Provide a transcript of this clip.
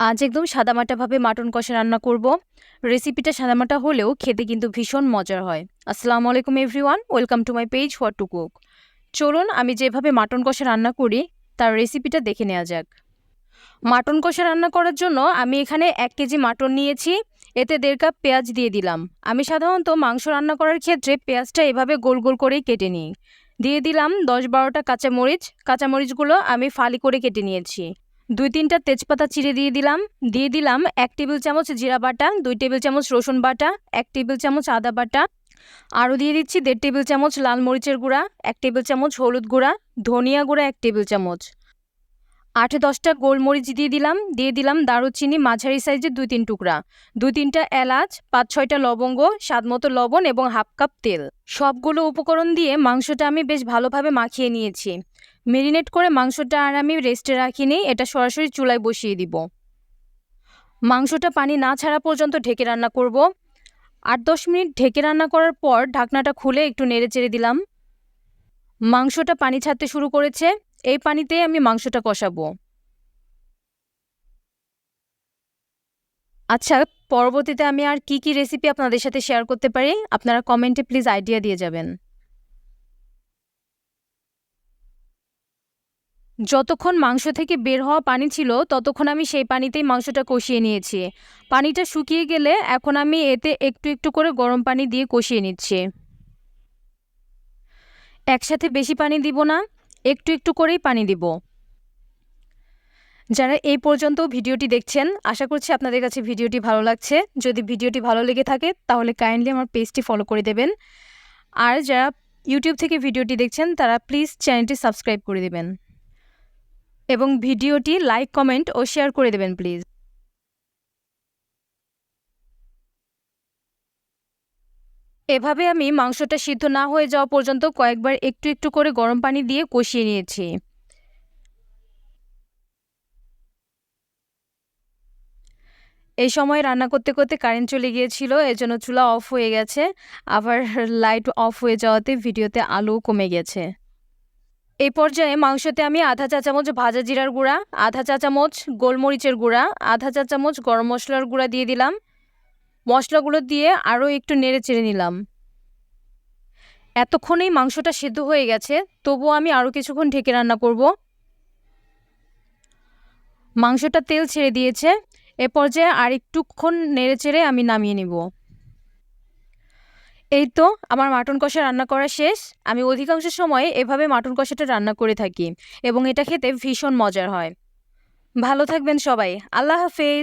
আজ একদম সাদামাটাভাবে মাটন কষা রান্না করব। রেসিপিটা সাদামাটা হলেও খেতে কিন্তু ভীষণ মজার হয়। আসসালামু আলাইকুম everyone welcome to my page for to cook চলুন আমি যেভাবে মাটন কষা রান্না করি, তার রেসিপিটা দেখে নেওয়া যাক। মাটন কষা রান্না করার জন্য আমি এখানে এক কেজি মাটন নিয়েছি, এতে দেড় কাপ পেঁয়াজ দিয়ে দিলাম। আমি সাধারণত মাংস রান্না করার ক্ষেত্রে পেঁয়াজটা এভাবে গোল গোল করেই কেটে নিই। দিয়ে দিলাম দশ বারোটা কাঁচামরিচ, কাঁচামরিচগুলো আমি ফালি করে কেটে নিয়েছি। দুই তিনটা তেজপাতা চিড়ে দিয়ে দিলাম। দিয়ে দিলাম এক টেবিল চামচ জিরা বাটা, দুই টেবিল চামচ রসুন বাটা, এক টেবিল চামচ আদা বাটা। আরও দিয়ে দিচ্ছি দেড় টেবিল চামচ লাল মরিচের গুঁড়া, এক টেবিল চামচ হলুদ গুঁড়া, ধনিয়া গুঁড়া এক টেবিল চামচ। আট দশটা গোলমরিচ দিয়ে দিলাম। দিয়ে দিলাম দারুচিনি মাঝারি সাইজের দুই তিন টুকরা। দুই তিনটা এলাচ, পাঁচ ছয়টা লবঙ্গ, স্বাদ মতো লবণ এবং হাফ কাপ তেল। সবগুলো উপকরণ দিয়ে মাংসটা আমি বেশ ভালোভাবে মাখিয়ে নিয়েছি। মেরিনেট করে মাংসটা আর আমি রেস্টে রাখিনি এটা সরাসরি চুলায় বসিয়ে দিব। মাংসটা পানি না ছাড়া পর্যন্ত ঢেকে রান্না করব। আট দশ মিনিট ঢেকে রান্না করার পর ঢাকনাটা খুলে একটু নেড়ে চেড়ে দিলাম। মাংসটা পানি ছাড়তে শুরু করেছে, এই পানিতেই আমি মাংসটা কষাবো। আচ্ছা পরবর্তীতে আমি আর কি কি রেসিপি আপনাদের সাথে শেয়ার করতে পারি? আপনারা কমেন্টে প্লিজ আইডিয়া দিয়ে যাবেন। যতক্ষণ মাংস থেকে বের হওয়া পানি ছিল, ততক্ষণ আমি সেই পানিতেই মাংসটা কষিয়ে নিয়েছি। পানিটা শুকিয়ে গেলে এখন আমি এতে একটু একটু করে গরম পানি দিয়ে কষিয়ে নিচ্ছি। একসাথে বেশি পানি দিব না, একটু একটু করেই পানি দিব। যারা এই পর্যন্ত ভিডিওটি দেখছেন, আশা করছি আপনাদের কাছে ভিডিওটি ভালো লাগছে। যদি ভিডিওটি ভালো লেগে থাকে, তাহলে কাইন্ডলি আমার পেজটি ফলো করে দেবেন। আর যারা ইউটিউব থেকে ভিডিওটি দেখছেন, তারা প্লিজ চ্যানেলটি সাবস্ক্রাইব করে দেবেন। এবং ভিডিওটি লাইক, কমেন্ট ও শেয়ার করে দেবেন, প্লিজ। এভাবে আমি মাংসটা সিদ্ধ না হয়ে যাওয়া পর্যন্ত কয়েকবার একটু একটু করে গরম পানি দিয়ে কষিয়ে নিয়েছি। এই সময় রান্না করতে করতে কারেন্ট চলে গিয়েছিল এজন্য চুলা অফ হয়ে গেছে। আবার লাইট অফ হয়ে যাওয়াতে ভিডিওতে আলো কমে গেছে। এই পর্যায়ে মাংসতে আমি আধা চা চামচ ভাজা জিরার গুঁড়া, আধা চা চামচ গোলমরিচের গুঁড়া, আধা চা চামচ গরম মশলার গুঁড়া দিয়ে দিলাম। মশলাগুলো দিয়ে আরও একটু নেড়ে চেড়ে নিলাম। এতক্ষণেই মাংসটা সেদ্ধ হয়ে গেছে, তবুও আমি আরও কিছুক্ষণ ঢেকে রান্না করব। মাংসটা তেল ছেড়ে দিয়েছে, এ পর্যায়ে আর একটুক্ষণ নেড়ে চেড়ে আমি নামিয়ে নিব। এই তো, আমার মাটন কষা রান্না করা শেষ। আমি অধিকাংশ সময় এভাবে মাটন কষাটা রান্না করে থাকি এবং এটা খেতে ভীষণ মজার হয়। ভালো থাকবেন সবাই। আল্লাহ হাফেজ।